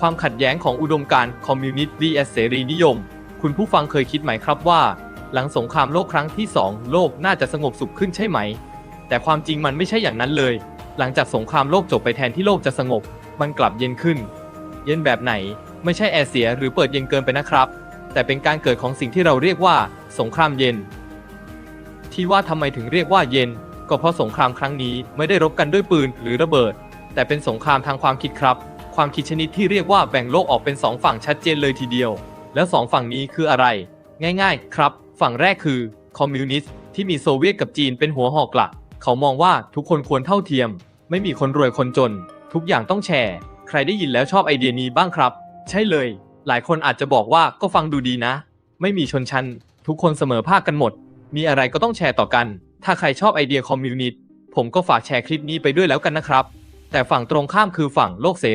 ความขัดแย้งของอุดมการณ์คอมมิวนิสต์ vs เสรีนิยม คุณผู้ฟังเคยคิดไหมครับว่า หลังสงครามโลกครั้งที่ 2 โลกน่าจะสงบสุขขึ้นใช่ไหม แต่ความจริงมันไม่ใช่อย่างนั้นเลย หลังจากสงครามโลกจบไปแทนที่โลกจะสงบ มันกลับเย็นขึ้น เย็นแบบไหน ไม่ใช่แอร์เสียหรือเปิดเย็นเกินไปนะครับ แต่เป็นการเกิดของสิ่งที่เราเรียกว่า สงครามเย็น ที่ว่าทำไมถึงเรียกว่าเย็น ก็เพราะสงครามครั้งนี้ไม่ได้รบกันด้วยปืนหรือระเบิด แต่เป็นสงครามทางความคิดครับ ความคิดชนิดที่เรียกว่าแบ่งโลกออกเป็นสองฝั่งชัดเจนเลยทีเดียว แล้วสองฝั่งนี้คืออะไร ง่ายๆ ครับ ฝั่งแรกคือคอมมิวนิสต์ที่มีโซเวียตกับจีนเป็นหัวหอกหลัก เขามองว่าทุกคนควรเท่าเทียม ไม่มีคนรวยคนจน ทุกอย่างต้องแชร์ ใครได้ยินแล้วชอบไอเดียนี้บ้างครับ ใช่เลย หลายคนอาจจะบอกว่าก็ฟังดูดีนะ ไม่มีชนชั้น ทุกคนเสมอภาคกันหมด มีอะไรก็ต้องแชร์ต่อกัน ถ้าใครชอบไอเดียคอมมิวนิสต์ผมก็ฝากแชร์คลิปนี้ไปด้วยแล้วกันนะครับ แต่ฝั่งตรงข้ามคือฝั่งโลกเสรี